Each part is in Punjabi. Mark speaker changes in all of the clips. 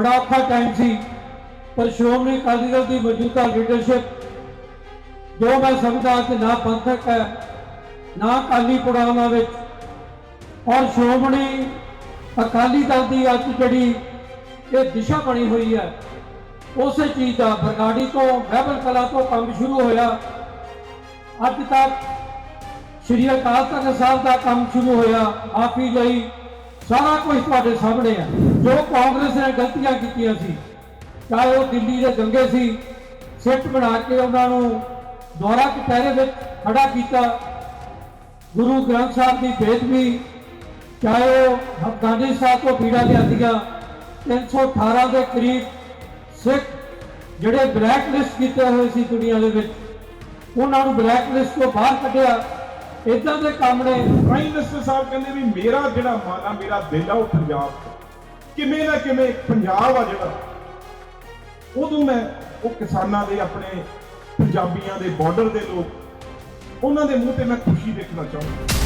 Speaker 1: ਬੜਾ ਔਖਾ ਟਾਈਮ ਸੀ, ਪਰ ਸ਼੍ਰੋਮਣੀ ਅਕਾਲੀ ਦਲ ਦੀ ਮੌਜੂਦਾ ਲੀਡਰਸ਼ਿਪ ਜੋ ਮੈਂ ਸਮਝਦਾ ਕਿ ਨਾ ਪੰਥਕ ਹੈ, ਨਾ ਅਕਾਲੀ ਪੁਰਾਣਾ ਵਿੱਚ, ਔਰ ਸ਼੍ਰੋਮਣੀ ਅਕਾਲੀ ਦਲ ਦੀ ਅੱਜ ਜਿਹੜੀ ਇਹ ਦਿਸ਼ਾ ਬਣੀ ਹੋਈ ਹੈ, ਉਸੇ ਚੀਜ਼ ਦਾ ਬਰਗਾੜੀ ਤੋਂ ਬਹਿਬਲ ਕਲਾ ਤੋਂ ਕੰਮ ਸ਼ੁਰੂ ਹੋਇਆ। ਅੱਜ ਤੱਕ ਸ਼੍ਰੀ ਅਕਾਲ ਤਖਤ ਸਾਹਿਬ ਦਾ ਕੰਮ ਸ਼ੁਰੂ ਹੋਇਆ, ਆਪ ਹੀ ਲਈ ਸਾਰਾ ਕੁਝ ਤੁਹਾਡੇ ਸਾਹਮਣੇ ਆ। ਜੋ ਕਾਂਗਰਸ ਨੇ ਗਲਤੀਆਂ ਕੀਤੀਆਂ ਸੀ, ਚਾਹੇ ਉਹ ਦਿੱਲੀ ਦੇ ਦੰਗੇ ਸੀ, ਸਿੱਟ ਬਣਾ ਕੇ ਉਹਨਾਂ ਨੂੰ ਦੁਆਰਾ ਕਟਹਿਰੇ ਵਿੱਚ ਖੜਾ ਕੀਤਾ। ਗੁਰੂ ਗ੍ਰੰਥ ਸਾਹਿਬ ਦੀ ਬੇਦਬੀ ਚਾਹੇ ਉਹ ਅਫਗਾਨਿਸਤਾਨ ਤੋਂ ਪੀੜਾ ਲਿਆਂਦੀਆਂ 318 ਦੇ ਕਰੀਬ ਸਿੱਖ ਜਿਹੜੇ ਬਲੈਕ ਲਿਸਟ ਕੀਤੇ ਹੋਏ ਸੀ ਦੁਨੀਆ ਦੇ ਵਿੱਚ, ਉਹਨਾਂ ਨੂੰ ਬਲੈਕ ਲਿਸਟ ਤੋਂ ਬਾਹਰ ਕੱਢਿਆ। ਇਦਾਂ ਦੇ ਕੰਮ ਨੇ।
Speaker 2: ਪ੍ਰਾਈਮ ਮਿਨਿਸਟਰ ਸਾਹਿਬ ਕਹਿੰਦੇ ਵੀ ਮੇਰਾ ਜਿਹੜਾ ਮਨ ਆ ਮੇਰਾ ਦਿਲ ਆ ਉਹ ਪੰਜਾਬ ਕਿਵੇਂ ਨਾ ਕਿਵੇਂ ਪੰਜਾਬ ਆ ਜਿਹੜਾ। ਉਦੋਂ ਮੈਂ ਉਹ ਕਿਸਾਨਾਂ ਦੇ ਆਪਣੇ ਪੰਜਾਬੀਆਂ ਦੇ ਬਾਰਡਰ ਦੇ ਲੋਕ, ਉਹਨਾਂ ਦੇ ਮੂੰਹ ਤੇ ਮੈਂ ਖੁਸ਼ੀ ਦੇਖਣਾ ਚਾਹੁੰਦਾ।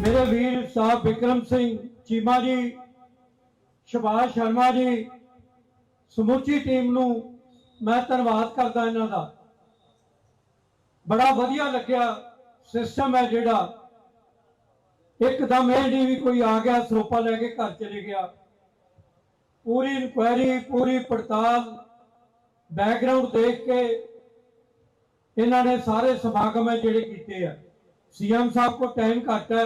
Speaker 1: ਮੇਰੇ ਵੀਰ ਸਾਹਿਬ ਵਿਕਰਮ ਸਿੰਘ ਚੀਮਾ ਜੀ ਸ਼ਿਵਾਸ਼ ਸ਼ਰਮਾ ਜੀ, ਸਮੁੱਚੀ ਟੀਮ ਨੂੰ ਮੈਂ ਧੰਨਵਾਦ ਕਰਦਾ ਇਹਨਾਂ ਦਾ। ਬੜਾ ਵਧੀਆ ਲੱਗਿਆ ਸਿਸਟਮ ਹੈ ਜਿਹੜਾ। ਇੱਕਦਮ ਇਹ ਨਹੀਂ ਵੀ ਕੋਈ ਆ ਗਿਆ ਸਰੋਪਾ ਲੈ ਕੇ ਘਰ ਚਲੇ ਗਿਆ। ਪੂਰੀ ਇਨਕੁਆਇਰੀ ਪੂਰੀ ਪੜਤਾਲ ਬੈਕਗ੍ਰਾਉਂਡ ਦੇਖ ਕੇ ਇਹਨਾਂ ਨੇ ਸਾਰੇ ਸਮਾਗਮ ਹੈ ਜਿਹੜੇ ਕੀਤੇ ਆ। ਸੀਐਮ ਸਾਹਿਬ ਕੋ ਟਾਈਮ ਘੱਟ ਹੈ,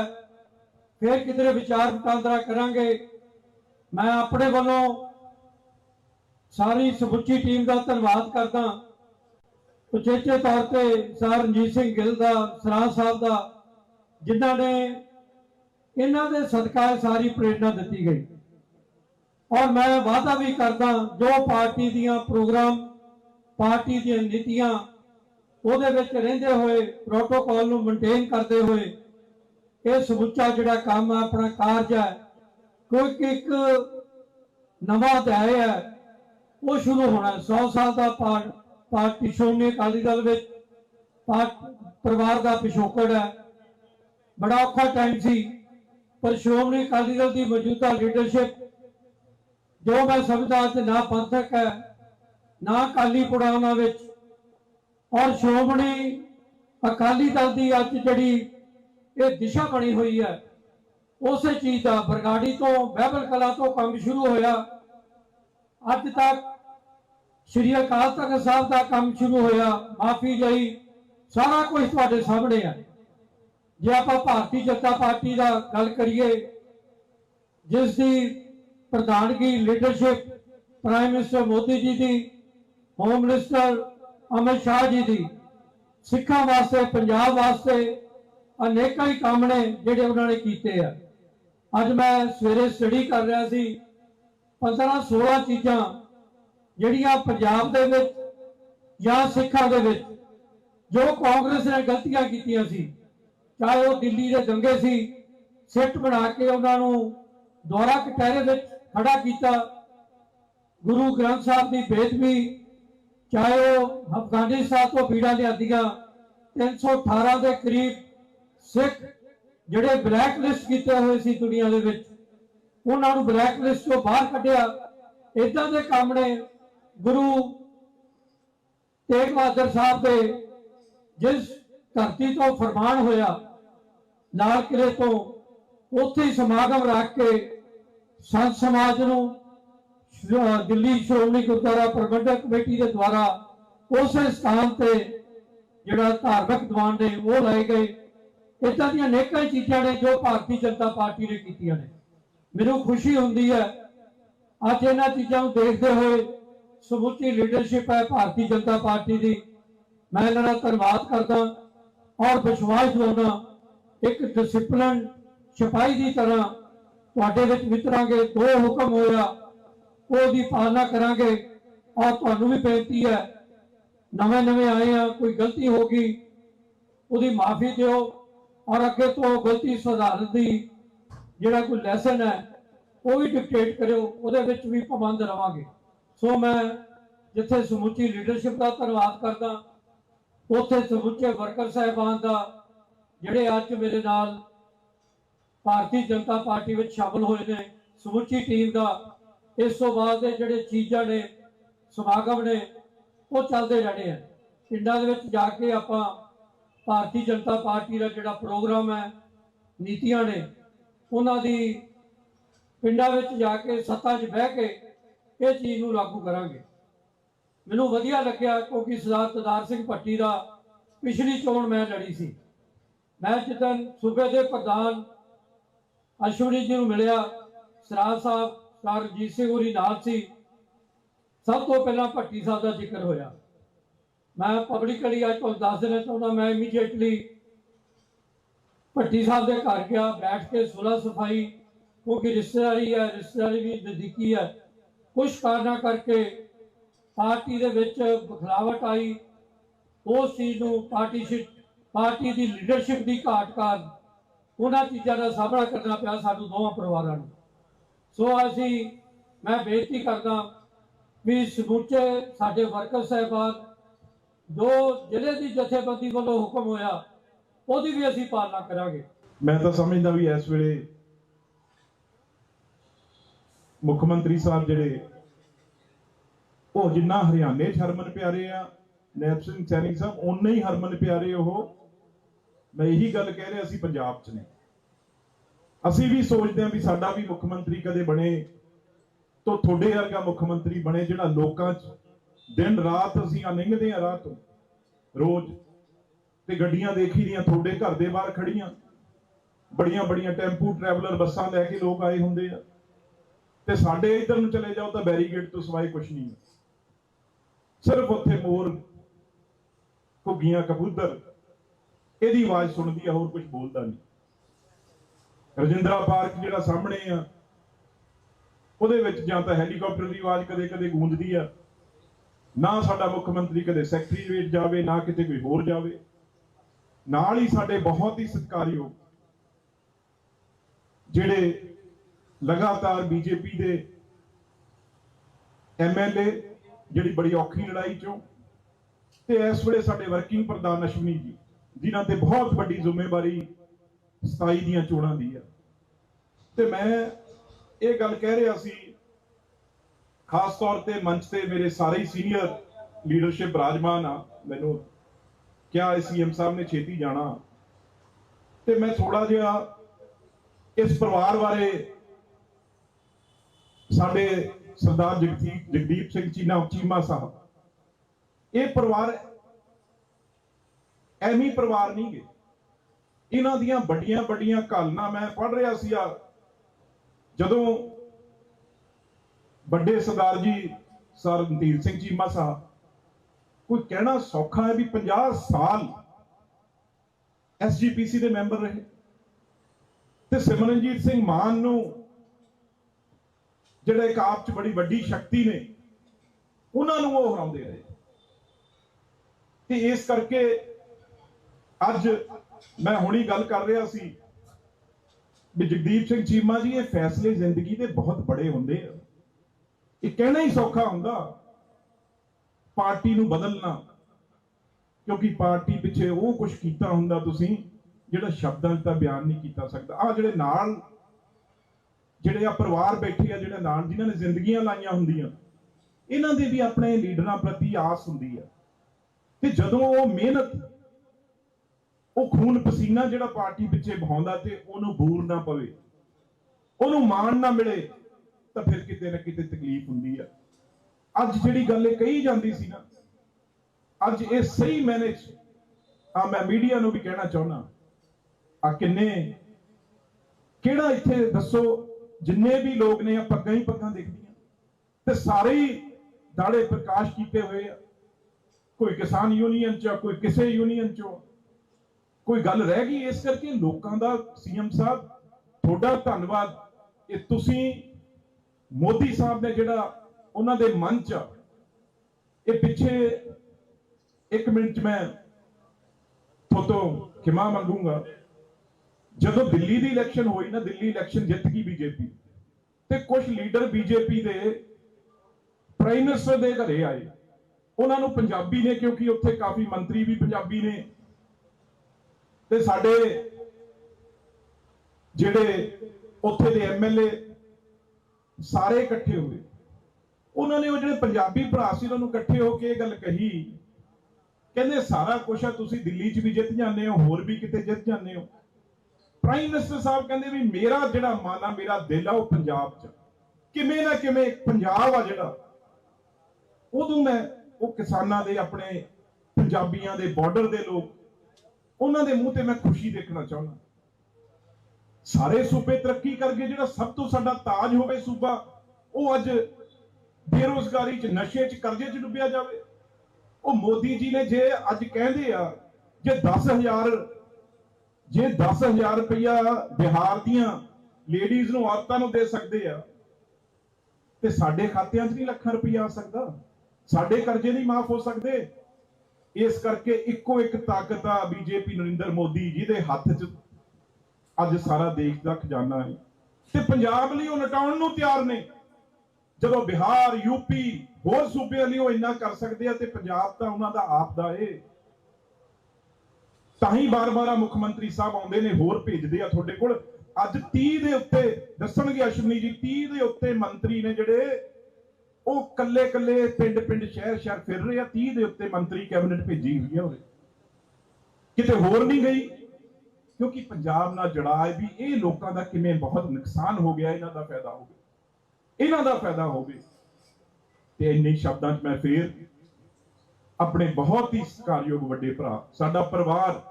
Speaker 1: ਫਿਰ ਕਿਧਰੇ ਵਿਚਾਰ ਵਟਾਂਦਰਾ ਕਰਾਂਗੇ। ਮੈਂ ਆਪਣੇ ਵੱਲੋਂ ਸਾਰੀ ਸਮੁੱਚੀ ਟੀਮ ਦਾ ਧੰਨਵਾਦ ਕਰਦਾ। ਉਚੇਚੇ ਤੌਰ ਤੇ ਸਰ ਰਣਜੀਤ ਸਿੰਘ ਗਿੱਲ ਦਾ ਸਰਾਂ ਸਾਹਿਬ ਦਾ, ਜਿਨ੍ਹਾਂ ਨੇ ਇਹਨਾਂ ਦੇ ਸਦਕਾ ਸਾਰੀ ਪ੍ਰੇਰਣਾ ਦਿੱਤੀ ਗਈ। ਔਰ ਮੈਂ ਵਾਅਦਾ ਵੀ ਕਰਦਾ ਜੋ ਪਾਰਟੀ ਦੀਆਂ ਪ੍ਰੋਗਰਾਮ, ਪਾਰਟੀ ਦੀਆਂ ਨੀਤੀਆਂ, ਉਹਦੇ ਵਿੱਚ ਰਹਿੰਦੇ ਹੋਏ ਪ੍ਰੋਟੋਕਾਲ ਨੂੰ ਮੇਨਟੇਨ ਕਰਦੇ ਹੋਏ, ਇਹ ਸਮੁੱਚਾ ਜਿਹੜਾ ਕੰਮ ਹੈ ਆਪਣਾ ਕਾਰਜ ਹੈ ਕੋਈ ਇੱਕ ਨਵਾਂ ਅਧਿਆਇ ਹੈ ਉਹ ਸ਼ੁਰੂ ਹੋਣਾ ਹੈ। 100 ਸਾਲ ਦਾ ਪਾਠ ਪਾਰਟੀ ਸ਼੍ਰੋਮਣੀ ਅਕਾਲੀ ਦਲ ਵਿੱਚ। ਪਾਰ- ਪਰਿਵਾਰ ਦਾ ਪਿਛੋਕੜ ਹੈ। ਬੜਾ ਔਖਾ ਟਾਈਮ ਸੀ। ਪਰ ਸ਼੍ਰੋਮਣੀ ਅਕਾਲੀ ਦਲ ਦੀ ਮੌਜੂਦਾ ਲੀਡਰਸ਼ਿਪ ਜੋ ਮੈਂ ਸਮਝਦਾ ਕਿ ਨਾ ਪੰਥਕ ਹੈ, ਨਾ ਅਕਾਲੀ ਪੁਰਾਣਾ ਵਿੱਚ। ਔਰ ਸ਼੍ਰੋਮਣੀ ਅਕਾਲੀ ਦਲ ਦੀ ਅੱਜ ਜਿਹੜੀ ਇਹ ਦਿਸ਼ਾ ਬਣੀ ਹੋਈ ਹੈ, ਉਸੇ ਚੀਜ਼ ਦਾ ਬਰਗਾੜੀ ਤੋਂ ਬਹਿਬਲ ਕਲਾ ਤੋਂ ਕੰਮ ਸ਼ੁਰੂ ਹੋਇਆ। ਅੱਜ ਤੱਕ ਸ਼੍ਰੀ ਅਕਾਲ ਤਖਤ ਸਾਹਿਬ ਦਾ ਕੰਮ ਸ਼ੁਰੂ ਹੋਇਆ, ਮਾਫੀ ਲਈ ਸਾਰਾ ਕੁਝ ਤੁਹਾਡੇ ਸਾਹਮਣੇ ਆ। ਜੇ ਆਪਾਂ ਭਾਰਤੀ ਜਨਤਾ ਪਾਰਟੀ ਦਾ ਗੱਲ ਕਰੀਏ, ਜਿਸ ਦੀ ਪ੍ਰਧਾਨਗੀ leadership prime minister Modi ji ਦੀ ਹੋਮ ਮਿਨਿਸਟਰ ਅਮਿਤ ਸ਼ਾਹ ਜੀ ਦੀ, ਸਿੱਖਾਂ ਵਾਸਤੇ, ਪੰਜਾਬ ਵਾਸਤੇ ਅਨੇਕਾਂ ਹੀ ਕੰਮ ਨੇ ਜਿਹੜੇ ਉਹਨਾਂ ਨੇ ਕੀਤੇ ਆ। ਅੱਜ ਮੈਂ ਸਵੇਰੇ ਸਟੱਡੀ ਕਰ ਰਿਹਾ ਸੀ 15 16 ਚੀਜ਼ਾਂ ਜਿਹੜੀਆਂ ਪੰਜਾਬ ਦੇ ਵਿੱਚ ਜਾਂ ਸਿੱਖਾਂ ਦੇ ਵਿੱਚ ਜੋ ਕਾਂਗਰਸ ਨੇ ਗਲਤੀਆਂ ਕੀਤੀਆਂ ਸੀ, ਚਾਹੇ ਉਹ ਦਿੱਲੀ ਦੇ ਦੰਗੇ ਸੀ, ਸਿੱਟ ਬਣਾ ਕੇ ਉਹਨਾਂ ਨੂੰ ਦੁਆਰਾ ਕਟਹਿਰੇ ਵਿੱਚ ਖੜਾ ਕੀਤਾ, ਗੁਰੂ ਗ੍ਰੰਥ ਸਾਹਿਬ ਦੀ ਬੇਦਬੀ ਚਾਹੇ ਉਹ ਅਫਗਾਨਿਸਤਾਨ ਤੋਂ ਪੀੜਾ ਲਿਆਂਦੀਆਂ 318 ਦੇ ਕਰੀਬ ਸਿੱਖ ਜਿਹੜੇ ਬਲੈਕ ਲਿਸਟ ਕੀਤੇ ਹੋਏ ਸੀ ਦੁਨੀਆ ਦੇ ਵਿੱਚ, ਉਹਨਾਂ ਨੂੰ ਬਲੈਕ ਲਿਸਟ ਤੋਂ ਬਾਹਰ ਕੱਢਿਆ ਇਦਾਂ ਦੇ ਕੰਮ ਨੇ ਗੁਰੂ ਤੇਗ ਬਹਾਦਰ ਸਾਹਿਬ ਦੇ ਜਿਸ ਧਰਤੀ ਤੋਂ ਫਰਮਾਨ ਹੋਇਆ, ਲਾਲ ਕਿਲੇ ਤੋਂ, ਉੱਥੇ ਹੀ ਸਮਾਗਮ ਰੱਖ ਕੇ ਸੰਤ ਸਮਾਜ ਨੂੰ ਦਿੱਲੀ ਸ਼੍ਰੋਮਣੀ ਗੁਰਦੁਆਰਾ ਪ੍ਰਬੰਧਕ ਕਮੇਟੀ ਦੇ ਦੁਆਰਾ ਉਸੇ ਸਥਾਨ ਤੇ ਜਿਹੜਾ ਧਾਰਮਿਕ ਦੀਵਾਨ ਨੇ ਉਹ ਲਾਏ ਗਏ। ਇਦਾਂ ਦੀਆਂ ਅਨੇਕਾਂ ਚੀਜ਼ਾਂ ਨੇ ਜੋ ਭਾਰਤੀ ਜਨਤਾ ਪਾਰਟੀ ਨੇ ਕੀਤੀਆਂ ਨੇ। ਮੈਨੂੰ ਖੁਸ਼ੀ ਹੁੰਦੀ ਹੈ, ਅੱਜ ਇਹਨਾਂ ਚੀਜ਼ਾਂ ਨੂੰ ਦੇਖਦੇ ਹੋਏ ਸਮੁੱਚੀ ਲੀਡਰਸ਼ਿਪ ਹੈ ਭਾਰਤੀ ਜਨਤਾ ਪਾਰਟੀ ਦੀ। ਮੈਂ ਇਹਨਾਂ ਦਾ ਧੰਨਵਾਦ ਕਰਦਾ ਔਰ ਵਿਸ਼ਵਾਸ ਦਿਵਾਉਂਦਾ ਇੱਕ ਡਿਸਪਲਿਨ ਸਿਪਾਹੀ ਦੀ ਤਰ੍ਹਾਂ ਤੁਹਾਡੇ ਵਿੱਚ ਵਿਤਰਾਂਗੇ ਦੋ ਹੁਕਮ ਹੋਇਆ, ਉਹਦੀ ਪਾਲਣਾ ਕਰਾਂਗੇ। ਔਰ ਤੁਹਾਨੂੰ ਵੀ ਬੇਨਤੀ ਹੈ, ਨਵੇਂ ਨਵੇਂ ਆਏ ਆ, ਕੋਈ ਗਲਤੀ ਹੋ ਗਈ, ਉਹਦੀ ਮਾਫੀ ਦਿਓ ਔਰ ਅੱਗੇ ਤੋਂ ਗਲਤੀ ਸੁਧਾਰਨ ਦੀ ਜਿਹੜਾ ਕੋਈ ਲੈਸਨ ਹੈ, ਉਹ ਵੀ ਡਿਕਟੇਟ ਕਰਿਓ, ਉਹਦੇ ਵਿੱਚ ਵੀ ਪਾਬੰਦ ਰਵਾਂਗੇ। ਸੋ ਮੈਂ ਜਿੱਥੇ ਸਮੁੱਚੀ ਲੀਡਰਸ਼ਿਪ ਦਾ ਧੰਨਵਾਦ ਕਰਦਾ, ਉੱਥੇ ਸਮੁੱਚੇ ਵਰਕਰ ਸਾਹਿਬਾਨ ਦਾ, ਜਿਹੜੇ ਅੱਜ ਮੇਰੇ ਨਾਲ ਭਾਰਤੀ ਜਨਤਾ ਪਾਰਟੀ ਵਿੱਚ ਸ਼ਾਮਲ ਹੋਏ ਨੇ, ਸਮੁੱਚੀ ਟੀਮ ਦਾ, ਇਸ ਤੋਂ ਬਾਅਦ ਦੇ ਜਿਹੜੇ ਚੀਜ਼ਾਂ ਨੇ, ਸਮਾਗਮ ਨੇ, ਉਹ ਚੱਲਦੇ ਰਹਿਣੇ ਆ। ਪਿੰਡਾਂ ਦੇ ਵਿੱਚ ਜਾ ਕੇ ਆਪਾਂ ਭਾਰਤੀ ਜਨਤਾ ਪਾਰਟੀ ਦਾ ਜਿਹੜਾ ਪ੍ਰੋਗਰਾਮ ਹੈ, ਨੀਤੀਆਂ ਨੇ, ਉਹਨਾਂ ਦੀ ਪਿੰਡਾਂ ਵਿੱਚ ਜਾ ਕੇ ਸੱਤਾ 'ਚ ਬਹਿ ਕੇ ਇਹ ਚੀਜ਼ ਨੂੰ ਲਾਗੂ ਕਰਾਂਗੇ। ਮੈਨੂੰ ਵਧੀਆ ਲੱਗਿਆ ਕਿਉਂਕਿ ਸਰਦਾਰ ਤਦਾਰ ਸਿੰਘ ਭੱਟੀ ਦਾ ਪਿਛਲੀ ਚੋਣ ਮੈਂ ਲੜੀ ਸੀ। ਮੈਂ ਜਦੋਂ ਸੂਬੇ ਦੇ ਪ੍ਰਧਾਨ ਅਸ਼ਵਨੀ ਜੀ ਨੂੰ ਮਿਲਿਆ ਸਰਾਜ ਸਾਹਿਬ ਸਰ ਰਣਜੀਤ ਸਿੰਘ ਹੋਰੀ ਨਾਲ ਸੀ। ਸਭ ਤੋਂ ਪਹਿਲਾਂ ਭੱਟੀ ਸਾਹਿਬ ਦਾ ਜ਼ਿਕਰ ਹੋਇਆ। ਮੈਂ ਪਬਲਿਕਲੀ ਅੱਜ ਤੁਹਾਨੂੰ ਦੱਸ ਦੇਣਾ ਚਾਹੁੰਦਾ, ਮੈਂ ਇਮੀਡੀਏਟਲੀ ਭੱਟੀ ਸਾਹਿਬ ਦੇ ਘਰ ਗਿਆ, ਬੈਠ ਕੇ ਸੁਲਾ ਸਫ਼ਾਈ, ਕਿਉਂਕਿ ਰਿਸ਼ਤੇਦਾਰੀ ਹੈ, ਰਿਸ਼ਤੇਦਾਰੀ ਵੀ ਨਜ਼ਦੀਕੀ ਹੈ। ਕੁਝ ਕਾਰਨਾਂ ਕਰਕੇ ਪਾਰਟੀ ਦੇ ਵਿੱਚ ਬਖਲਾਵਟ ਆਈ। ਉਸ ਚੀਜ਼ ਨੂੰ ਪਾਰਟੀ ਪਾਰਟੀ ਦੀ ਲੀਡਰਸ਼ਿਪ ਦੀ ਘਾਟ ਕਾਰਨ ਉਹਨਾਂ ਚੀਜ਼ਾਂ ਦਾ ਸਾਹਮਣਾ ਕਰਨਾ ਪਿਆ ਸਾਨੂੰ ਦੋਵਾਂ ਪਰਿਵਾਰਾਂ ਨੂੰ। ਸੋ ਅਸੀਂ, ਮੈਂ ਬੇਨਤੀ ਕਰਦਾ ਵੀ ਸਮੁੱਚੇ ਸਾਡੇ ਵਰਕਰ ਸਾਹਿਬਾਨ, ਜੋ ਜ਼ਿਲ੍ਹੇ ਦੀ ਜਥੇਬੰਦੀ ਵੱਲੋਂ ਹੁਕਮ ਹੋਇਆ, ਉਹਦੀ ਵੀ ਅਸੀਂ ਪਾਲਣਾ ਕਰਾਂਗੇ।
Speaker 2: ਮੈਂ ਤਾਂ ਸਮਝਦਾ ਵੀ ਇਸ ਵੇਲੇ ਮੁੱਖ ਮੰਤਰੀ ਸਾਹਿਬ ਜਿਹੜੇ ਉਹ ਜਿੰਨਾ ਹਰਿਆਣੇ 'ਚ ਹਰਮਨ ਪਿਆਰੇ ਆ, ਨੈਬ ਸਿੰਘ ਸੈਣੀ ਸਾਹਿਬ ਉਨੇ ਹੀ ਹਰਮਨ ਪਿਆਰੇ ਉਹ। ਮੈਂ ਇਹੀ ਗੱਲ ਕਹਿ ਰਿਹਾ, ਅਸੀਂ ਪੰਜਾਬ 'ਚ ਨੇ। ਅਸੀਂ ਵੀ ਸੋਚਦੇ ਹਾਂ ਵੀ ਸਾਡਾ ਵੀ ਮੁੱਖ ਮੰਤਰੀ ਕਦੇ ਬਣੇ ਤੋਂ ਤੁਹਾਡੇ ਵਰਗਾ ਮੁੱਖ ਮੰਤਰੀ ਬਣੇ ਜਿਹੜਾ ਲੋਕਾਂ 'ਚ ਦਿਨ ਰਾਤ ਅਸੀਂ ਆ ਲੰਘਦੇ ਆ ਰਾਹ ਤੋਂ। ਰੋਜ਼ ਤੇ ਗੱਡੀਆਂ ਦੇਖੀ ਦੀਆਂ ਤੁਹਾਡੇ ਘਰ ਦੇ ਬਾਹਰ ਖੜੀਆਂ ਬੜੀਆਂ ਬੜੀਆਂ ਟੈਂਪੂ ਟਰੈਵਲਰ ਬੱਸਾਂ ਲੈ ਕੇ ਲੋਕ ਆਏ ਹੁੰਦੇ ਆ। ਤੇ ਸਾਡੇ ਇਧਰ ਨੂੰ ਚਲੇ ਜਾਓ ਤਾਂ ਬੈਰੀਗੇਡ ਤੋਂ ਸਿਵਾਏ ਕੁਝ ਨਹੀਂ ਸਿਰਫ ਉੱਥੇ ਮੋਰ, ਘੁੱਗੀਆਂ, ਕਬੂਤਰ, ਇਹਦੀ ਆਵਾਜ਼ ਸੁਣਦੀ ਆ, ਹੋਰ ਕੁਝ ਬੋਲਦਾ ਨਹੀਂ। ਰਜਿੰਦਰਾ ਪਾਰਕ ਜਿਹੜਾ ਸਾਹਮਣੇ ਆ, ਉਹਦੇ ਵਿੱਚ ਜਾਂ ਤਾਂ ਹੈਲੀਕਾਪਟਰ ਦੀ ਆਵਾਜ਼ ਕਦੇ-ਕਦੇ ਗੂੰਜਦੀ ਆ, ਨਾ ਸਾਡਾ ਮੁੱਖ ਮੰਤਰੀ ਕਦੇ ਸੈਕਟਰੀਏਟ ਜਾਵੇ, ਨਾ ਕਿਤੇ ਕੋਈ ਹੋਰ ਜਾਵੇ। ਨਾਲ ਹੀ ਸਾਡੇ ਬਹੁਤ ਹੀ ਸਤਿਕਾਰਯੋਗ ਜਿਹੜੇ ਲਗਾਤਾਰ ਬੀਜੇਪੀ ਦੇ ਐਮਐਲਏ ਜਿਹੜੀ ਬੜੀ ਔਖੀ ਲੜਾਈ ਚੋਂ ਤੇ ਇਸ ਵੇਲੇ ਸਾਡੇ ਵਰਕਿੰਗ ਪ੍ਰਧਾਨ ਅਸ਼ਵਨੀ ਜੀ, ਜਿਨ੍ਹਾਂ ਤੇ ਬਹੁਤ ਵੱਡੀ ਜ਼ਿੰਮੇਵਾਰੀ 27 ਦੀਆਂ ਚੋਣਾਂ ਦੀ ਹੈ ਤੇ ਮੈਂ ਇਹ ਗੱਲ ਕਹਿ ਰਿਹਾ ਸੀ, ਖਾਸ ਤੌਰ ਤੇ ਮੰਚ ਤੇ ਮੇਰੇ ਸਾਰੇ ਹੀ ਸੀਨੀਅਰ ਲੀਡਰਸ਼ਿਪ ਰਾਜਮਾਨ ਆ, ਮੈਨੂੰ ਕਿਹਾ ਸੀਐਮ ਸਾਹਿਬ ਨੇ ਛੇਤੀ ਜਾਣਾ। ਤੇ ਮੈਂ ਥੋੜਾ ਜਿਹਾ ਇਸ ਪਰਿਵਾਰ ਬਾਰੇ ਸਾਡੇ ਸਰਦਾਰ ਜਗਦੀਪ ਜਗਦੀਪ ਸਿੰਘ ਚੀਨਾ ਚੀਮਾ ਸਾਹਿਬ। ਇਹ ਪਰਿਵਾਰ ਐਵੇਂ ਪਰਿਵਾਰ ਨਹੀਂ ਗਏ ਇਹਨਾਂ ਦੀਆਂ ਵੱਡੀਆਂ ਵੱਡੀਆਂ ਕਾਲਨਾ ਮੈਂ ਪੜ ਰਿਹਾ ਸੀ ਆ। ਜਦੋਂ ਵੱਡੇ ਸਰਦਾਰ ਜੀ, ਸਰ ਰਣਧੀਰ ਸਿੰਘ ਚੀਮਾ ਸਾਹਿਬ, ਕੋਈ ਕਹਿਣਾ ਸੌਖਾ ਹੈ ਵੀ 50 ਸਾਲ ਐਸਜੀਪੀਸੀ ਦੇ ਮੈਂਬਰ ਰਹੇ। ਤੇ ਸਿਮਰਨਜੀਤ ਸਿੰਘ ਮਾਨ ਨੂੰ ਜਿਹੜੇ ਇੱਕ ਆਪ ਚ ਬੜੀ ਵੱਡੀ ਸ਼ਕਤੀ ਨੇ, ਉਹਨਾਂ ਨੂੰ ਉਹ ਹਰਾਉਂਦੇ ਰਹੇ। ਤੇ ਇਸ ਕਰਕੇ ਅੱਜ ਮੈਂ ਹੁਣੀ ਗੱਲ ਕਰ ਰਿਹਾ ਸੀ ਵੀ ਜਗਦੀਪ ਸਿੰਘ ਚੀਮਾ ਜੀ, ਇਹ ਫੈਸਲੇ ਜ਼ਿੰਦਗੀ ਦੇ ਬਹੁਤ ਬੜੇ ਹੁੰਦੇ ਆ। ਇਹ ਕਹਿਣਾ ਹੀ ਸੌਖਾ ਹੁੰਦਾ, ਪਾਰਟੀ ਨੂੰ ਬਦਲਣਾ, ਕਿਉਂਕਿ ਪਾਰਟੀ ਪਿੱਛੇ ਉਹ ਕੁਝ ਕੀਤਾ ਹੁੰਦਾ ਤੁਸੀਂ, ਜਿਹੜਾ ਸ਼ਬਦਾਂ 'ਚ ਤਾਂ ਬਿਆਨ ਨਹੀਂ ਕੀਤਾ ਸਕਦਾ। ਆ ਜਿਹੜੇ ਨਾਲ ਜਿਹੜੇ ਆ ਪਰਿਵਾਰ ਬੈਠੇ ਆ, ਜਿਹੜੇ ਨਾਲ ਜਿਨ੍ਹਾਂ ਨੇ ਜ਼ਿੰਦਗੀਆਂ ਲਾਈਆਂ ਹੁੰਦੀਆਂ, ਇਹਨਾਂ ਦੇ ਵੀ ਆਪਣੇ ਲੀਡਰਾਂ ਪ੍ਰਤੀ ਆਸ ਹੁੰਦੀ ਆ। ਤੇ ਜਦੋਂ ਉਹ ਮਿਹਨਤ, ਉਹ ਖੂਨ ਪਸੀਨਾ ਜਿਹੜਾ ਪਾਰਟੀ ਪਿੱਛੇ ਬਹਾਉਂਦਾ ਤੇ ਉਹਨੂੰ ਬੂਰ ਨਾ ਪਵੇ, ਉਹਨੂੰ ਮਾਣ ਨਾ ਮਿਲੇ, ਤਾਂ ਫਿਰ ਕਿਤੇ ਨਾ ਕਿਤੇ ਤਕਲੀਫ ਹੁੰਦੀ ਆ। ਅੱਜ ਜਿਹੜੀ ਗੱਲ ਇਹ ਕਹੀ ਜਾਂਦੀ ਸੀ ਨਾ, ਅੱਜ ਇਹ ਸਹੀ ਮੈਨੇ ਚ ਆ ਮੈਂ ਮੀਡੀਆ ਨੂੰ ਵੀ ਕਹਿਣਾ ਚਾਹੁੰਦਾ, ਆ ਕਿੰਨੇ, ਕਿਹੜਾ ਇੱਥੇ ਦੱਸੋ ਜਿੰਨੇ ਵੀ ਲੋਕ ਨੇ ਆ ਪੱਗਾਂ ਹੀ ਪੱਗਾਂ ਦੇਖਦੀਆਂ ਤੇ ਸਾਰੇ ਹੀ ਦਾੜੇ ਪ੍ਰਕਾਸ਼ ਕੀਤੇ ਹੋਏ ਆ। ਕੋਈ ਕਿਸਾਨ ਯੂਨੀਅਨ ਚ ਆ, ਕੋਈ ਕਿਸੇ ਯੂਨੀਅਨ ਚੋਂ। ਕੋਈ ਗੱਲ ਰਹਿ ਗਈ ਇਸ ਕਰਕੇ ਲੋਕਾਂ ਦਾ ਸੀਐਮ ਸਾਹਿਬ ਤੁਹਾਡਾ ਧੰਨਵਾਦ। ਇਹ ਤੁਸੀਂ ਮੋਦੀ ਸਾਹਿਬ ਨੇ ਜਿਹੜਾ ਉਹਨਾਂ ਦੇ ਮਨ ਚ ਆ, ਇਹ ਪਿੱਛੇ ਇੱਕ ਮਿੰਟ ਚ ਮੈਂ ਤੁਹਾਤੋਂ ਖਿਮਾ ਮੰਗੂੰਗਾ। ਜਦੋਂ ਦਿੱਲੀ ਦੀ ਇਲੈਕਸ਼ਨ ਹੋਈ ਨਾ, ਦਿੱਲੀ ਇਲੈਕਸ਼ਨ ਜਿੱਤ ਗਈ ਬੀਜੇਪੀ। ਤੇ ਕੁਝ ਲੀਡਰ ਬੀਜੇਪੀ ਦੇ ਪ੍ਰਾਈਮ ਮਿਨਿਸਟਰ ਦੇ ਘਰੇ ਆਏ। ਉਹਨਾਂ ਨੂੰ ਪੰਜਾਬੀ ਨੇ, ਕਿਉਂਕਿ ਉੱਥੇ ਕਾਫੀ ਮੰਤਰੀ ਵੀ ਪੰਜਾਬੀ ਨੇ। ਤੇ ਸਾਡੇ ਜਿਹੜੇ ਉੱਥੇ ਦੇ ਐਮਐਲਏ ਸਾਰੇ ਇਕੱਠੇ ਹੋਏ ਉਹਨਾਂ ਨੇ ਉਹ ਜਿਹੜੇ ਪੰਜਾਬੀ ਭਰਾ ਸੀ, ਉਹਨਾਂ ਨੂੰ ਇਕੱਠੇ ਹੋ ਕੇ ਇਹ ਗੱਲ ਕਹੀ। ਕਹਿੰਦੇ, ਸਾਰਾ ਕੁਝ ਆ, ਤੁਸੀਂ ਦਿੱਲੀ 'ਚ ਵੀ ਜਿੱਤ ਜਾਂਦੇ ਹੋ, ਹੋਰ ਵੀ ਕਿਤੇ ਜਿੱਤ ਜਾਂਦੇ ਹੋ। ਪ੍ਰਾਈਮ ਮਿਨਿਸਟਰ ਸਾਹਿਬ ਕਹਿੰਦੇ ਵੀ ਮੇਰਾ ਜਿਹੜਾ ਮਨ ਆ, ਮੇਰਾ ਦਿਲ ਆ ਉਹ ਪੰਜਾਬ 'ਚ। ਕਿਵੇਂ ਨਾ ਕਿਵੇਂ ਪੰਜਾਬ ਆ ਜਿਹੜਾ। ਉਦੋਂ ਮੈਂ ਉਹ ਕਿਸਾਨਾਂ ਦੇ ਆਪਣੇ ਪੰਜਾਬੀਆਂ ਦੇ ਬਾਰਡਰ ਦੇ ਲੋਕ, ਉਹਨਾਂ ਦੇ ਮੂੰਹ ਤੇ ਮੈਂ ਖੁਸ਼ੀ ਦੇਖਣਾ ਚਾਹੁੰਦਾ। ਸਾਰੇ ਸੂਬੇ ਤਰੱਕੀ ਕਰਕੇ ਜਿਹੜਾ ਸਭ ਤੋਂ ਸਾਡਾ ਤਾਜ ਹੋਵੇ ਸੂਬਾ, ਉਹ ਅੱਜ ਬੇਰੋਜ਼ਗਾਰੀ 'ਚ, ਨਸ਼ੇ 'ਚ, ਕਰਜ਼ੇ 'ਚ ਡੁੱਬਿਆ ਜਾਵੇ। ਉਹ ਮੋਦੀ ਜੀ ਨੇ ਜੇ ਅੱਜ ਕਹਿੰਦੇ ਆ, ਜੇ 10000 ਜੇ 10000 ਰੁਪਇਆ ਬਿਹਾਰ ਦੀਆਂ ਲੇਡੀਜ਼ ਨੂੰ ਔਰਤਾਂ ਨੂੰ ਦੇ ਸਕਦੇ ਆ, ਤੇ ਸਾਡੇ ਖਾਤਿਆਂ 'ਚ ਨਹੀਂ ਲੱਖਾਂ ਰੁਪਇਆ ਆ ਸਕਦਾ? ਸਾਡੇ ਕਰਜ਼ੇ ਨਹੀਂ ਮਾਫ ਹੋ ਸਕਦੇ? ਇਸ ਕਰਕੇ ਇੱਕੋ ਇੱਕ ਤਾਕਤ ਆ ਬੀਜੇਪੀ ਨਰਿੰਦਰ ਮੋਦੀ ਜੀ ਦੇ ਹੱਥ 'ਚ। ਅੱਜ ਸਾਰਾ ਦੇਸ਼ ਦਾ ਖਜ਼ਾਨਾ ਹੈ। ਤੇ ਪੰਜਾਬ ਲਈ ਉਹ ਲਟਾਉਣ ਨੂੰ ਤਿਆਰ ਨੇ। ਜਦੋਂ ਬਿਹਾਰ ਯੂਪੀ ਹੋਰ ਸੂਬਿਆਂ ਲਈ ਉਹ ਇੰਨਾ ਕਰ ਸਕਦੇ ਆ ਤੇ ਪੰਜਾਬ ਤਾਂ ਉਹਨਾਂ ਦਾ ਆਪ ਦਾ ਏ। ਤਾਂ ਹੀ ਬਾਰ-ਬਾਰ ਆ ਮੁੱਖ ਮੰਤਰੀ ਸਾਹਿਬ ਆਉਂਦੇ ਨੇ, ਹੋਰ ਭੇਜਦੇ ਆ ਤੁਹਾਡੇ ਕੋਲ। ਅੱਜ 30 ਦੇ ਉੱਤੇ ਦੱਸਣਗੇ ਅਸ਼ਵਨੀ ਜੀ 30 ਦੇ ਉੱਤੇ ਮੰਤਰੀ ਨੇ ਜਿਹੜੇ, ਉਹ ਕੱਲੇ-ਕੱਲੇ ਪਿੰਡ-ਪਿੰਡ ਸ਼ਹਿਰ-ਸ਼ਹਿਰ ਫਿਰ ਰਹੇ ਆ। 30 ਦੇ ਉੱਤੇ ਮੰਤਰੀ ਕੈਬਨਿਟ ਭੇਜੀ ਹੋਈ ਆ ਉਹਦੇ ਕਿਤੇ ਹੋਰ ਨਹੀਂ ਗਈ? ਕਿਉਂਕਿ ਪੰਜਾਬ ਨਾਲ ਜੜਾ ਹੈ ਵੀ ਇਹ ਲੋਕਾਂ ਦਾ ਕਿਵੇਂ ਬਹੁਤ ਨੁਕਸਾਨ ਹੋ ਗਿਆ, ਇਹਨਾਂ ਦਾ ਫਾਇਦਾ ਹੋਵੇ। ਇਹਨਾਂ ਦਾ ਫਾਇਦਾ ਹੋਵੇ। ਤੇ ਇੰਨੇ ਸ਼ਬਦਾਂ 'ਚ ਮੈਂ ਫੇਰ ਆਪਣੇ ਬਹੁਤ ਹੀ ਸਤਿਕਾਰਯੋਗ ਵੱਡੇ ਭਰਾ, ਸਾਡਾ ਪਰਿਵਾਰ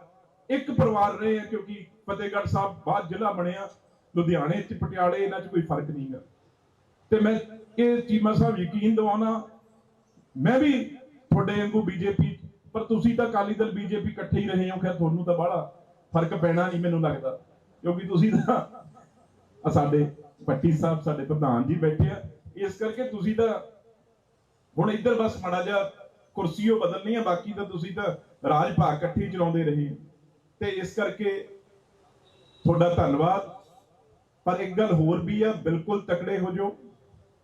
Speaker 2: ਇੱਕ ਪਰਿਵਾਰ ਰਹੇ ਆ, ਕਿਉਂਕਿ ਫਤਿਹਗੜ੍ਹ ਸਾਹਿਬ ਬਾਅਦ ਜ਼ਿਲ੍ਹਾ ਬਣਿਆ, ਲੁਧਿਆਣੇ 'ਚ, ਪਟਿਆਲੇ ਇਹਨਾਂ 'ਚ ਕੋਈ ਫ਼ਰਕ ਨਹੀਂਗਾ ਤੇ ਮੈਂ ਇਹ ਚੀਮਾ ਸਾਹਿਬ ਯਕੀਨ ਦਿਵਾਉਣਾ, ਮੈਂ ਵੀ ਤੁਹਾਡੇ ਵਾਂਗੂ ਬੀਜੇਪੀ, ਪਰ ਤੁਸੀਂ ਤਾਂ ਅਕਾਲੀ ਦਲ, ਬੀਜੇਪੀ ਇਕੱਠੇ ਹੀ ਰਹੇ ਹੋ, ਖੈਰ ਤੁਹਾਨੂੰ ਤਾਂ ਬਾਹਲਾ ਫ਼ਰਕ ਪੈਣਾ ਨਹੀਂ ਮੈਨੂੰ ਲੱਗਦਾ, ਕਿਉਂਕਿ ਤੁਸੀਂ ਤਾਂ ਸਾਡੇ ਪੱਟੀ ਸਾਹਿਬ, ਸਾਡੇ ਪ੍ਰਧਾਨ ਜੀ ਬੈਠੇ ਆ, ਇਸ ਕਰਕੇ ਤੁਸੀਂ ਤਾਂ ਹੁਣ ਇੱਧਰ ਬਸ ਮੜਾ ਜਾ ਕੁਰਸੀਓ ਬਦਲਣੀ ਆ ਬਾਕੀ ਤਾਂ ਤੁਸੀਂ ਤਾਂ ਰਾਜ ਭਾਗ ਇਕੱਠੇ ਚਲਾਉਂਦੇ ਰਹੇ ਹੋ। ਤੇ ਇਸ ਕਰਕੇ ਤੁਹਾਡਾ ਧੰਨਵਾਦ। ਪਰ ਇੱਕ ਗੱਲ ਹੋਰ ਵੀ ਆ, ਬਿਲਕੁਲ ਤਕੜੇ ਹੋ ਜਾਓ।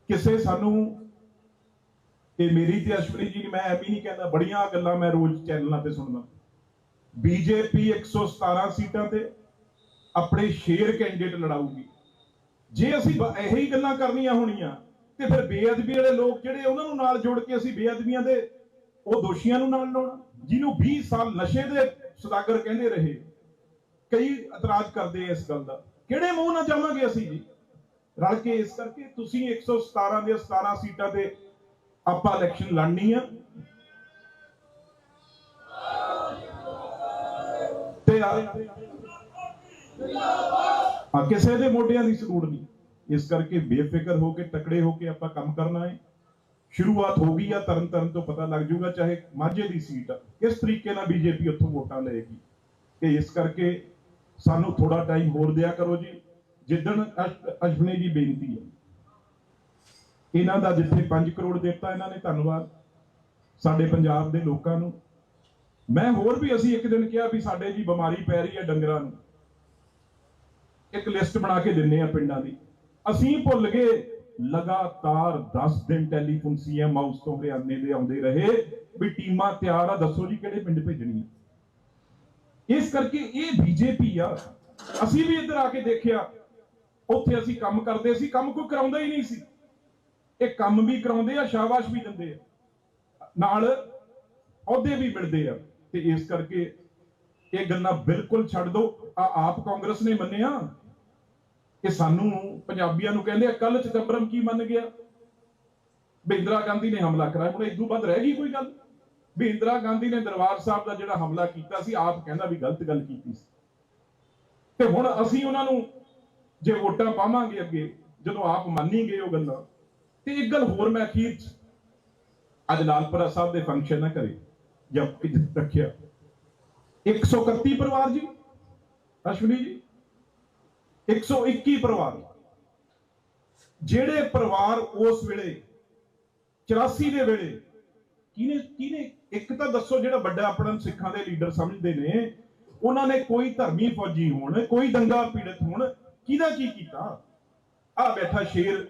Speaker 2: ਕਿਸੇ ਸਾਨੂੰ ਇਹ ਮੇਰੀ ਤੇ ਅਸ਼ਵਨੀ ਜੀ, ਮੈਂ ਐਵੇਂ ਨਹੀਂ ਕਹਿੰਦਾ, ਬੜੀਆਂ ਗੱਲਾਂ ਮੈਂ ਰੋਜ਼ ਚੈਨਲਾਂ ਤੇ ਸੁਣਦਾ। ਬੀਜੇਪੀ 117 ਸੀਟਾਂ ਤੇ ਆਪਣੇ ਸ਼ੇਰ ਕੈਂਡੀਡੇਟ ਲੜਾਊਗੀ। ਜੇ ਅਸੀਂ ਬ- ਇਹੋ ਹੀ ਗੱਲਾਂ ਕਰਨੀਆਂ ਹੋਣੀਆਂ, ਤੇ ਫਿਰ ਬੇਅਦਬੀ ਵਾਲੇ ਲੋਕ ਜਿਹੜੇ ਉਹਨਾਂ ਨੂੰ ਨਾਲ ਜੋੜ ਕੇ ਅਸੀਂ ਬੇਅਦਬੀਆਂ ਦੇ, ਉਹ ਦੋਸ਼ੀਆਂ ਨੂੰ ਨਾਲ ਲਾਉਣਾ। ਜਿਹਨੂੰ 20 ਸਾਲ ਨਸ਼ੇ ਦੇ ਸੁਦਾਗਰ ਕਹਿੰਦੇ ਰਹੇ। ਕਈ ਇਤਰਾਜ਼ ਕਰਦੇ ਆ ਇਸ ਗੱਲ ਦਾ। ਕਿਹੜੇ ਮੂੰਹ ਨਾਲ ਜਾਵਾਂਗੇ ਅਸੀਂ ਜੀ? ਰਲ ਕੇ ਇਸ ਕਰਕੇ ਤੁਸੀਂ 117 ਦੇ 17 ਸੀਟਾਂ ਤੇ ਆਪਾਂ ਇਲੈਕਸ਼ਨ ਲੜਨੀ ਆ। ਤੇ ਆ ਕਿਸੇ ਦੇ ਮੋਢਿਆਂ ਦੀ ਸਲੂੜ ਨਹੀਂ। ਇਸ ਕਰਕੇ ਬੇਫਿਕਰ ਹੋ ਕੇ ਤਕੜੇ ਹੋ ਕੇ ਆਪਾਂ ਕੰਮ ਕਰਨਾ ਹੈ। ਸ਼ੁਰੂਆਤ ਹੋ ਗਈ ਆ, ਤਰਨ ਤਰਨ ਤੋਂ ਪਤਾ ਲੱਗ ਜਾਊਗਾ ਚਾਹੇ ਮਾਝੇ ਦੀ ਸੀਟ ਆ, ਕਿਸ ਤਰੀਕੇ ਨਾਲ ਬੀਜੇਪੀ ਉੱਥੋਂ ਵੋਟਾਂ ਲਏਗੀ। ਤੇ ਇਸ ਕਰਕੇ ਸਾਨੂੰ ਥੋੜਾ ਟਾਈਮ ਹੋਰ ਦਿਆ ਕਰੋ ਜੀ। ਜਿੱਦਣ ਅਸ਼- ਅਸ਼ਵਨੀ ਜੀ ਬੇਨਤੀ ਹੈ। ਇਹਨਾਂ ਦਾ ਜਿੱਥੇ 5 ਕਰੋੜ ਦਿੱਤਾ ਇਹਨਾਂ ਨੇ, ਧੰਨਵਾਦ। ਸਾਡੇ ਪੰਜਾਬ ਦੇ ਲੋਕਾਂ ਨੂੰ। ਮੈਂ ਹੋਰ ਵੀ ਅਸੀਂ ਇੱਕ ਦਿਨ ਕਿਹਾ ਵੀ ਸਾਡੇ ਜੀ ਬਿਮਾਰੀ ਪੈ ਰਹੀ ਹੈ ਡੰਗਰਾਂ ਨੂੰ। ਇੱਕ ਲਿਸਟ ਬਣਾ ਕੇ ਦਿੰਨੇ ਆ ਪਿੰਡਾਂ ਦੀ। ਅਸੀਂ ਭੁੱਲ ਗਏ ਲਗਾਤਾਰ 10 ਦਿਨ ਟੈਲੀਫੋਨ ਸੀਐਮ ਹਾਊਸ ਤੋਂ ਹਰਿਆਣੇ ਦੇ ਆਉਂਦੇ ਰਹੇ, ਵੀ ਟੀਮਾਂ ਤਿਆਰ ਆ, ਦੱਸੋ ਜੀ ਕਿਹੜੇ ਪਿੰਡ ਭੇਜਣੀਆਂ ਇਸ ਕਰਕੇ ਇਹ ਬੀਜੇਪੀ ਆ, ਅਸੀਂ ਵੀ ਇੱਧਰ ਆ ਕੇ ਦੇਖਿਆ, ਉੱਥੇ ਅਸੀਂ ਕੰਮ ਕਰਦੇ ਸੀ, ਕੰਮ ਕੋਈ ਕਰਾਉਂਦਾ ਹੀ ਨਹੀਂ ਸੀ। ਇਹ ਕੰਮ ਵੀ ਕਰਾਉਂਦੇ ਆ, ਸ਼ਾਬਾਸ਼ ਵੀ ਦਿੰਦੇ ਆ। ਨਾਲ ਅਹੁਦੇ ਵੀ ਮਿਲਦੇ ਆ, ਤੇ ਇਸ ਕਰਕੇ ਇਹ ਗੱਲਾਂ ਬਿਲਕੁਲ ਛੱਡ ਦਿਓ ਆ ਆਪ ਕਾਂਗਰਸ ਨੇ ਮੰਨਿਆ ਕਿ ਸਾਨੂੰ ਪੰਜਾਬੀਆਂ ਨੂੰ ਕਹਿੰਦੇ ਆ ਕੱਲ ਚਿਦੰਬਰਮ ਕੀ ਮੰਨ ਗਿਆ? ਵੀ ਇੰਦਰਾ ਗਾਂਧੀ ਨੇ ਹਮਲਾ ਕਰਾਇਆ। ਹੁਣ ਇਦੋਂ ਬਾਅਦ ਰਹਿ ਗਈ ਕੋਈ ਗੱਲ? ਵੀ ਇੰਦਰਾ ਗਾਂਧੀ ਨੇ ਦਰਬਾਰ ਸਾਹਿਬ ਦਾ ਜਿਹੜਾ ਹਮਲਾ ਕੀਤਾ ਸੀ, ਆਪ ਕਹਿੰਦਾ ਵੀ ਗਲਤ ਗੱਲ ਕੀਤੀ ਸੀ। ਤੇ ਹੁਣ ਅਸੀਂ ਉਹਨਾਂ ਨੂੰ ਜੇ ਵੋਟਾਂ ਪਾਵਾਂਗੇ ਅੱਗੇ, ਜਦੋਂ ਆਪ ਮੰਨੀ ਗਏ ਉਹ ਗੱਲਾਂ, ਤੇ ਇੱਕ ਗੱਲ ਹੋਰ ਮੈਂ ਅਖੀਰ ਚ ਅੱਜ ਲਾਲਪੁਰਾ ਸਾਹਿਬ ਦੇ ਫੰਕਸ਼ਨ ਨਾ ਕਰੇ, ਜਾਂ ਇੱਜ਼ਤ ਰੱਖਿਆ। 131 ਪਰਿਵਾਰ ਜੀ, ਅਸ਼ਵਨੀ ਜੀ 121 ਪਰਿਵਾਰ। ਜਿਹੜੇ ਪਰਿਵਾਰ ਉਸ ਵੇਲੇ 84 ਦੇ ਵੇਲੇ, ਕਿਹਨੇ ਕਿਹਨੇ, ਇੱਕ ਤਾਂ ਦੱਸੋ ਜਿਹੜਾ ਵੱਡਾ ਆਪਣਾ ਸਿੱਖਾਂ ਦੇ ਲੀਡਰ ਸਮਝਦੇ ਨੇ, ਉਹਨਾਂ ਨੇ ਕੋਈ ਧਰਮੀ ਫੌਜੀ ਹੋਣ, ਕੋਈ ਦੰਗਾ ਪੀੜਤ ਹੋਣ, ਕਿਹਦਾ ਕੀ ਕੀਤਾ? ਆ ਬੈਠਾ ਸ਼ੇਰ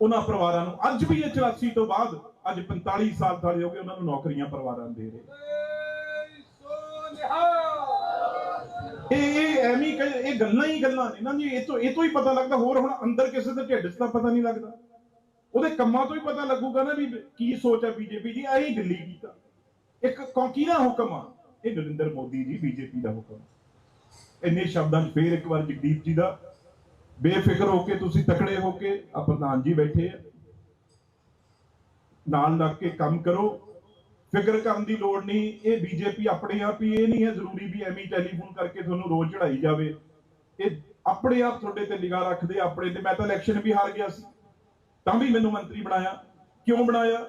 Speaker 2: ਉਹਨਾਂ ਪਰਿਵਾਰਾਂ ਨੂੰ। ਅੱਜ ਵੀ ਇਹ 84 ਤੋਂ ਬਾਅਦ, ਅੱਜ 45 ਸਾਲ ਥਾਲੇ ਹੋ ਗਏ, ਉਹਨਾਂ ਨੂੰ ਨੌਕਰੀਆਂ ਪਰਿਵਾਰਾਂ ਦੇ ਰਹੇ। ਇਹ ਗੱਲਾਂ ਹੀ ਗੱਲਾਂ ਨੇ ਨਾ ਜੀ, ਇਹ ਤੋਂ ਇਹ ਤੋਂ ਹੀ ਪਤਾ ਲੱਗਦਾ, ਹੋਰ ਹੁਣ ਅੰਦਰ ਕਿਸੇ ਦੇ ਢਿੱਡ 'ਚ ਤਾਂ ਪਤਾ ਨਹੀਂ ਲੱਗਦਾ। ਉਹਦੇ ਕੰਮਾਂ ਤੋਂ ਹੀ ਪਤਾ ਲੱਗੂਗਾ ਨਾ ਵੀ ਕੀ ਸੋਚ ਹੈ ਬੀਜੇਪੀ ਦੀ ਐਂ ਦਿੱਲੀ ਕੀਤਾ। ਇੱਕ ਕੌ- ਕਿਹਦਾ ਹੁਕਮ ਆ, ਇਹ ਨਰਿੰਦਰ ਮੋਦੀ ਜੀ ਬੀਜੇਪੀ ਦਾ ਹੁਕਮ। ਇੰਨੇ ਸ਼ਬਦਾਂ 'ਚ ਫੇਰ ਇੱਕ ਵਾਰ ਜਗਦੀਪ ਜੀ ਦਾ। ਬੇਫਿਕਰ ਹੋ ਕੇ ਤੁਸੀਂ ਤਕੜੇ ਹੋ ਕੇ ਆ ਪ੍ਰਧਾਨ ਜੀ ਬੈਠੇ ਆ। ਨਾਲ ਲੱਗ ਕੇ ਕੰਮ ਕਰੋ। ਫਿਕਰ ਕਰਨ ਦੀ ਲੋੜ ਨਹੀਂ, ਇਹ ਬੀਜੇਪੀ ਆਪਣੇ ਆਪ ਹੀ ਇਹ ਨਹੀਂ ਹੈ ਜ਼ਰੂਰੀ ਵੀ ਐਵੇਂ ਟੈਲੀਫੋਨ ਕਰਕੇ ਤੁਹਾਨੂੰ ਰੋਜ਼ ਚੜਾਈ ਜਾਵੇ। ਇਹ ਆਪਣੇ ਆਪ ਤੁਹਾਡੇ ਤੇ ਨਿਗਾਹ ਰੱਖਦੇ ਆਪਣੇ ਤੇ। ਮੈਂ ਤਾਂ ਇਲੈਕਸ਼ਨ ਵੀ ਹਾਰ ਗਿਆ ਸੀ। ਤਾਂ ਵੀ ਮੈਨੂੰ ਮੰਤਰੀ ਬਣਾਇਆ। ਕਿਉਂ ਬਣਾਇਆ?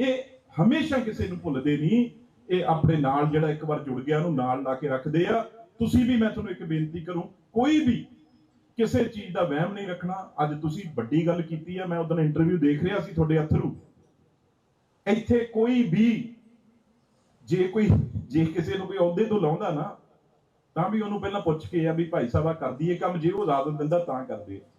Speaker 2: ਇਹ ਹਮੇਸ਼ਾ ਕਿਸੇ ਨੂੰ ਭੁੱਲਦੇ ਨਹੀਂ। ਇਹ ਆਪਣੇ ਨਾਲ ਜਿਹੜਾ ਇੱਕ ਵਾਰ ਜੁੜ ਗਿਆ, ਉਹਨੂੰ ਨਾਲ ਲਾ ਕੇ ਰੱਖਦੇ ਆ। ਤੁਸੀਂ ਵੀ, ਮੈਂ ਤੁਹਾਨੂੰ ਇੱਕ ਬੇਨਤੀ ਕਰੂੰ, ਕੋਈ ਵੀ ਕਿਸੇ ਚੀਜ਼ ਦਾ ਵਹਿਮ ਨਹੀਂ ਰੱਖਣਾ। ਅੱਜ ਤੁਸੀਂ ਵੱਡੀ ਗੱਲ ਕੀਤੀ ਆ। ਮੈਂ ਉਦੋਂ ਇੰਟਰਵਿਊ ਦੇਖ ਰਿਹਾ ਸੀ ਤੁਹਾਡੇ ਅਥਰੂ ਇੱਥੇ ਕੋਈ ਵੀ, ਜੇ ਕੋਈ, ਜੇ ਕਿਸੇ ਨੂੰ ਕੋਈ ਅਹੁਦੇ ਤੋਂ ਲਾਉਂਦਾ ਨਾ ਤਾਂ ਵੀ ਉਹਨੂੰ ਪਹਿਲਾਂ ਪੁੱਛ ਕੇ ਆ ਵੀ ਭਾਈ ਸਾਹਿਬ ਆ ਕਰਦੀ ਇਹ ਕੰਮ, ਜੇ ਉਹ ਇਜਾਜ਼ਤ ਦਿੰਦਾ ਤਾਂ ਕਰਦੇ